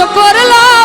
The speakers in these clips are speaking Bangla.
কষ্ট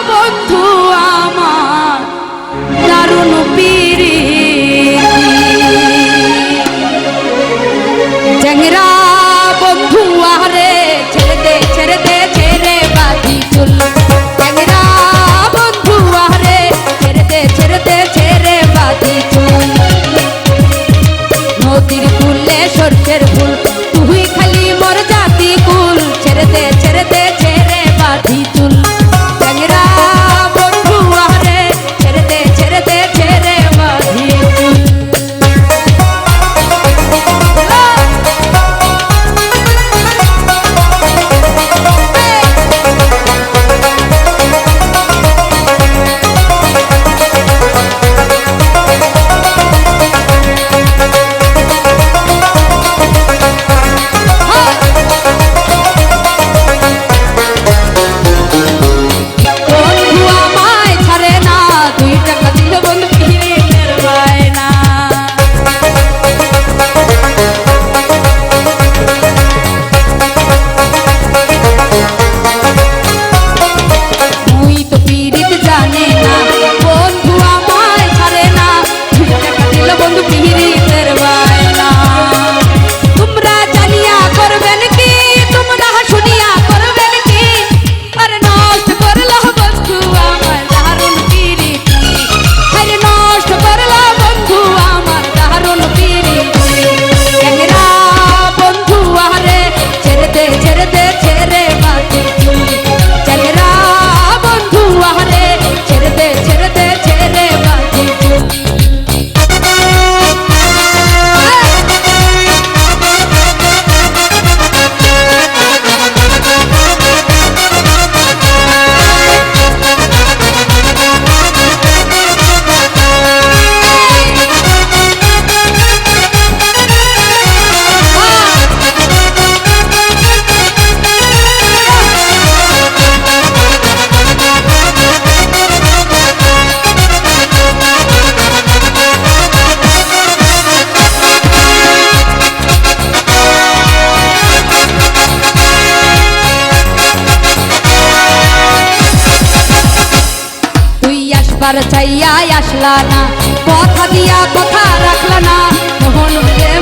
একবার চাইয়া আসলা না। কথা দিয়া কথা রাখলা না।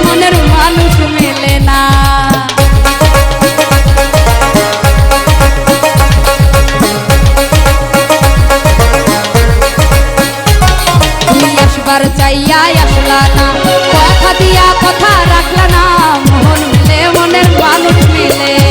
মনের মানুষ মেলে না। একবার চাইয়া আসলা না। কথা দিয়া কথা রাখলা না। মোহন মনের মানুষ মিলে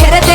ছেড়ে